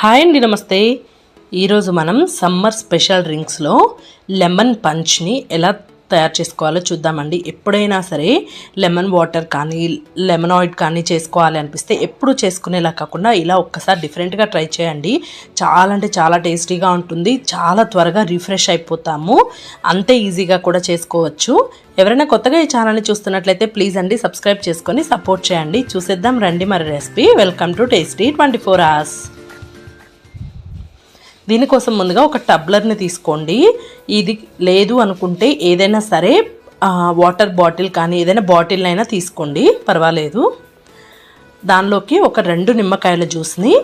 Hi అండి నమస్తే. ఈరోజు మనం సమ్మర్ స్పెషల్ డ్రింక్స్లో లెమన్ పంచ్ని ఎలా తయారు చేసుకోవాలో చూద్దామండి. ఎప్పుడైనా సరే లెమన్ వాటర్ కానీ లెమన్ ఆయిల్ కానీ చేసుకోవాలి అనిపిస్తే ఎప్పుడు చేసుకునేలా కాకుండా ఇలా ఒక్కసారి డిఫరెంట్గా ట్రై చేయండి. చాలా అంటే చాలా టేస్టీగా ఉంటుంది. చాలా త్వరగా రిఫ్రెష్ అయిపోతాము. అంతే ఈజీగా కూడా చేసుకోవచ్చు. ఎవరైనా కొత్తగా ఈ ఛానల్ని చూస్తున్నట్లయితే ప్లీజ్ అండి సబ్స్క్రైబ్ చేసుకొని సపోర్ట్ చేయండి. చూసేద్దాం రండి మరి recipe. Welcome to tasty twenty four hours. దీనికోసం ముందుగా ఒక టబ్లర్ని తీసుకోండి. ఇది లేదు అనుకుంటే ఏదైనా సరే వాటర్ బాటిల్ కానీ ఏదైనా బాటిల్ అయినా తీసుకోండి. పర్వాలేదు. దానిలోకి ఒక రెండు నిమ్మకాయల జ్యూస్ని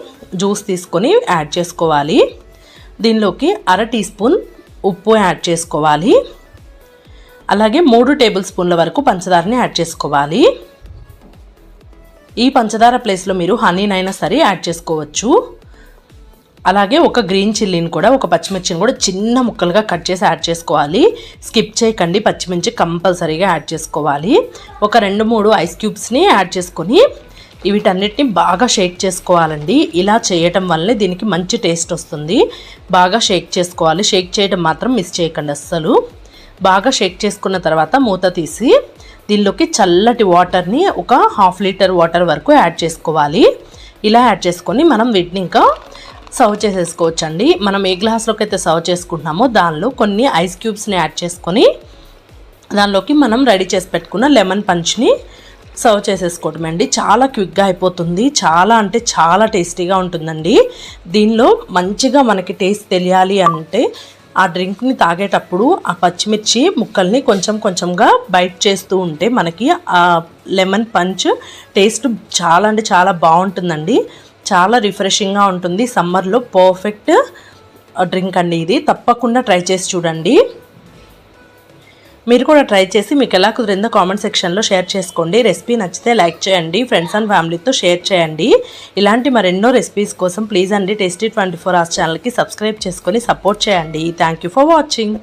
జ్యూస్ తీసుకొని యాడ్ చేసుకోవాలి. దీనిలోకి అర టీ స్పూన్ ఉప్పు యాడ్ చేసుకోవాలి. అలాగే మూడు టేబుల్ స్పూన్ల వరకు పంచదారని యాడ్ చేసుకోవాలి. ఈ పంచదార ప్లేస్లో మీరు హనీనైనా సరే యాడ్ చేసుకోవచ్చు. అలాగే ఒక గ్రీన్ చిల్లీని కూడా ఒక పచ్చిమిర్చిని కూడా చిన్న ముక్కలుగా కట్ చేసి యాడ్ చేసుకోవాలి. స్కిప్ చేయకండి పచ్చిమిర్చి కంపల్సరీగా యాడ్ చేసుకోవాలి. ఒక రెండు మూడు ఐస్ క్యూబ్స్ని యాడ్ చేసుకొని వీటన్నిటిని బాగా షేక్ చేసుకోవాలండి. ఇలా చేయటం వల్లే దీనికి మంచి టేస్ట్ వస్తుంది. బాగా షేక్ చేసుకోవాలి. షేక్ చేయడం మాత్రం మిస్ చేయకండి అస్సలు. బాగా షేక్ చేసుకున్న తర్వాత మూత తీసి దీనిలోకి చల్లటి వాటర్ని ఒక హాఫ్ లీటర్ వాటర్ వరకు యాడ్ చేసుకోవాలి. ఇలా యాడ్ చేసుకొని మనం వీటిని ఇంకా సర్వ్ చేసేసుకోవచ్చు అండి మనం ఏ గ్లాస్లోకి అయితే సర్వ్ చేసుకుంటున్నామో దానిలో కొన్ని ఐస్ క్యూబ్స్ని యాడ్ చేసుకొని దానిలోకి మనం రెడీ చేసి పెట్టుకున్న లెమన్ పంచ్ని సర్వ్ చేసేసుకోవటం అండి చాలా క్విక్గా అయిపోతుంది. చాలా అంటే చాలా టేస్టీగా ఉంటుందండి. దీనిలో మంచిగా మనకి టేస్ట్ తెలియాలి అంటే ఆ డ్రింక్ని తాగేటప్పుడు ఆ పచ్చిమిర్చి ముక్కల్ని కొంచెం కొంచెంగా బైట్ చేస్తూ ఉంటే మనకి ఆ లెమన్ పంచ్ టేస్ట్ చాలా అంటే చాలా బాగుంటుందండి. చాలా రిఫ్రెషింగ్గా ఉంటుంది. సమ్మర్లో పర్ఫెక్ట్ డ్రింక్ అండి ఇది. తప్పకుండా ట్రై చేసి చూడండి. మీరు కూడా ట్రై చేసి మీకు ఎలా కుదిరిందో కామెంట్ సెక్షన్లో షేర్ చేసుకోండి. రెసిపీ నచ్చితే లైక్ చేయండి. ఫ్రెండ్స్ అండ్ ఫ్యామిలీతో షేర్ చేయండి. ఇలాంటి మరెన్నో రెసిపీస్ కోసం ప్లీజ్ అండి. టేస్టీ ట్వంటీ ఫోర్ అవర్స్ ఛానల్కి సబ్స్క్రైబ్ చేసుకొని సపోర్ట్ చేయండి. Thank you for watching